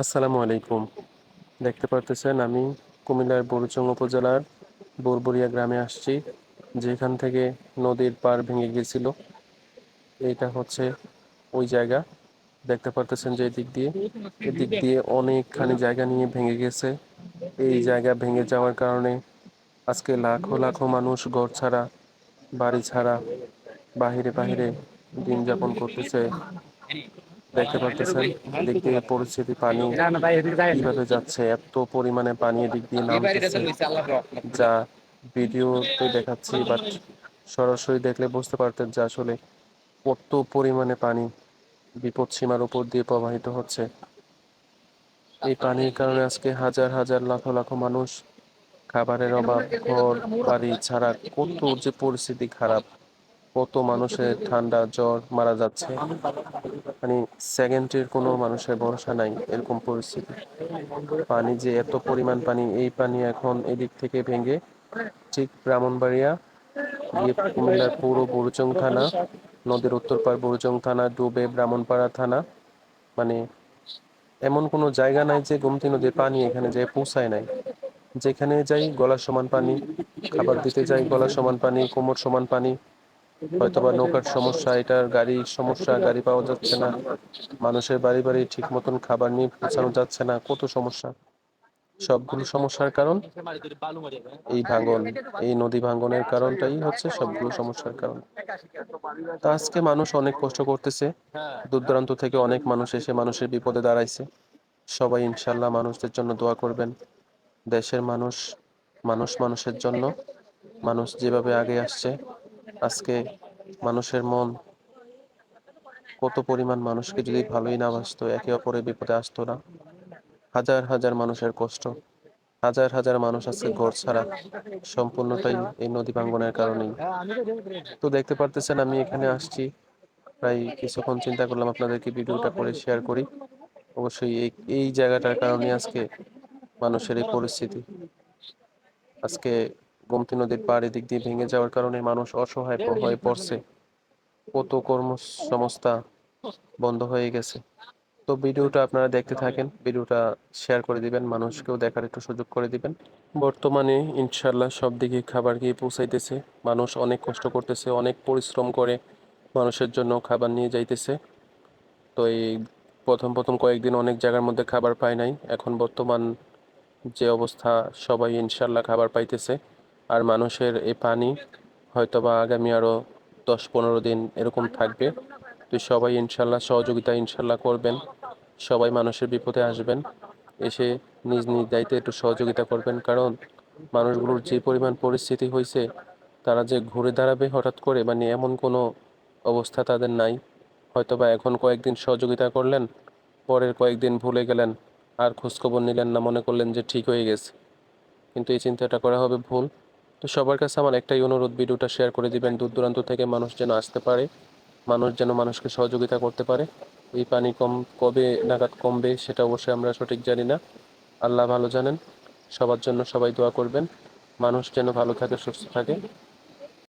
আসসালামু আলাইকুম। দেখতে পারতেছেন আমি কুমিল্লার বরুচং উপজেলার বরবরিয়া গ্রামে আসছি, যেখান থেকে নদীর পার ভেঙে গিয়েছিল। এইটা হচ্ছে ওই জায়গা। দেখতে পারতেছেন যে দিক দিয়ে, এদিক দিয়ে অনেকখানি জায়গা নিয়ে ভেঙে গেছে। এই জায়গা ভেঙে যাওয়ার কারণে আজকে লাখো লাখো মানুষ ঘর ছাড়া, বাড়ি ছাড়া, বাহিরে বাহিরে দিন যাপন করতেছে। দেখতে পারতেছেন, এদিক দিয়ে পরিস্থিতি পানি কীভাবে যাচ্ছে, এত পরিমাণে পানি এদিক দিয়ে নামতেছে, যা ভিডিওতে দেখাচ্ছি, বাট সরাসরি দেখলে বুঝতে পারতেন যে আসলে কত পরিমাণে পানি বিপদ সীমার উপর দিয়ে প্রবাহিত হচ্ছে। এই পানির কারণে আজকে হাজার হাজার, লাখো লাখো মানুষ খাবারের অভাব, ঘর, বাড়ি ছাড়া কত যে পরিস্থিতি খারাপ। কত মানুষের ঠান্ডা জ্বর মারা যাচ্ছে। মানে সেকেন্ডের কোনো মানুষের ভরসা নাই এরকম পরিস্থিতি। পানি যে এত পরিমাণ পানি, এই পানি এখন এদিক থেকে ভেঙে ঠিক ব্রাহ্মণবাড়িয়া, গিয়ে কুমিল্লার পৌর বরুচং থানা, নদীর উত্তর পার বরুচং থানা, ডুবে ব্রাহ্মণপাড়া থানা। মানে এমন কোনো জায়গা নাই যে গোমতী নদীর পানি এখানে যে পৌঁছায় নাই। যেখানে যাই গলার সমান পানি, খাবার দিতে যাই গলার সমান পানি, কোমর সমান পানি হয়তোবা নৌকার সমস্যা এটার গাড়ির সমস্যা গাড়ি পাওয়া যাচ্ছে না। মানুষের বাড়ি বাড়ি ঠিক মতন খাবার নিয়ে পৌঁছানো যাচ্ছে না কত সমস্যা। সবগুলো সমস্যার কারণ এই ভাঙন এই নদী ভাঙনের কারণটাই হচ্ছে সবগুলো সমস্যার কারণ। তা আজকে মানুষ অনেক কষ্ট করতেছে। দূর দূরান্ত থেকে অনেক মানুষ এসে মানুষের বিপদে দাঁড়াইছে। সবাই ইনশাল্লাহ মানুষদের জন্য দোয়া করবেন। দেশের মানুষ মানুষ মানুষের জন্য। মানুষ যেভাবে আগে আসছে আজকে মানুষের মন কত পরিমাণ মানুষকে যদি ভালোই না বাসতো একে অপরের বিপদে আসতো না। হাজার হাজার মানুষের কষ্ট, হাজার হাজার মানুষ আছে ঘর ছাড়া সম্পূর্ণটাই এই নদী ভাঙ্গনের কারণেই। তো দেখতে পারতেছেন, আমি এখানে আসছি। প্রায় কিছুক্ষণ চিন্তা করলাম আপনাদেরকে ভিডিওটা করে শেয়ার করি। অবশ্যই এই এই জায়গাটার কারণে আজকে মানুষের এই পরিস্থিতি। আজকে গোমতী নদীর পাড় এদিক দিয়ে ভেঙে যাওয়ার কারণে মানুষ অসহায় হয়ে পড়ছে। কত কর্মসংস্থা বন্ধ হয়ে গেছে। তো ভিডিওটা আপনারা দেখতে থাকেন ভিডিওটা শেয়ার করে দিবেন মানুষকেও দেখার একটু সুযোগ করে দিবেন। বর্তমানে ইনশাল্লাহ সব দিকে খাবার গিয়ে পৌঁছাইতেছে। মানুষ অনেক কষ্ট করতেছে অনেক পরিশ্রম করে মানুষের জন্য খাবার নিয়ে যাইতেছে। তো এই প্রথম প্রথম কয়েকদিন অনেক জায়গার মধ্যে খাবার পায় নাই। এখন বর্তমান যে অবস্থা সবাই ইনশাল্লাহ খাবার পাইতেছে। আর মানুষের এই পানি হয়তোবা আগামী আরও দশ পনেরো দিন এরকম থাকবে। তো সবাই ইনশাল্লাহ সহযোগিতা ইনশাল্লাহ করবেন। সবাই মানুষের বিপদে আসবেন। এসে নিজ নিজ দায়িত্বে একটু সহযোগিতা করবেন। কারণ মানুষগুলোর যে পরিমাণ পরিস্থিতি হয়েছে তারা যে ঘুরে দাঁড়াবে হঠাৎ করে মানে এমন কোনো অবস্থা তাদের নাই। হয়তোবা এখন কয়েকদিন সহযোগিতা করলেন, পরের কয়েকদিন ভুলে গেলেন, আর খোঁজখবর নিলেন না, মনে করলেন যে ঠিক হয়ে গেছে। কিন্তু এই চিন্তাটা করা হবে ভুল। তো সবার কাছে আমার একটাই অনুরোধ, ভিডিওটা শেয়ার করে দিবেন। দূর দূরান্ত থেকে মানুষ যেন আসতে পারে, মানুষ যেন মানুষকে সহযোগিতা করতে পারে। এই পানি কম, কবে নাগাদ কমবে সেটা অবশ্যই আমরা সঠিক জানি না। আল্লাহ ভালো জানেন, সবার জন্য সবাই দোয়া করবেন। মানুষ যেন ভালো থাকে, সুস্থ থাকে।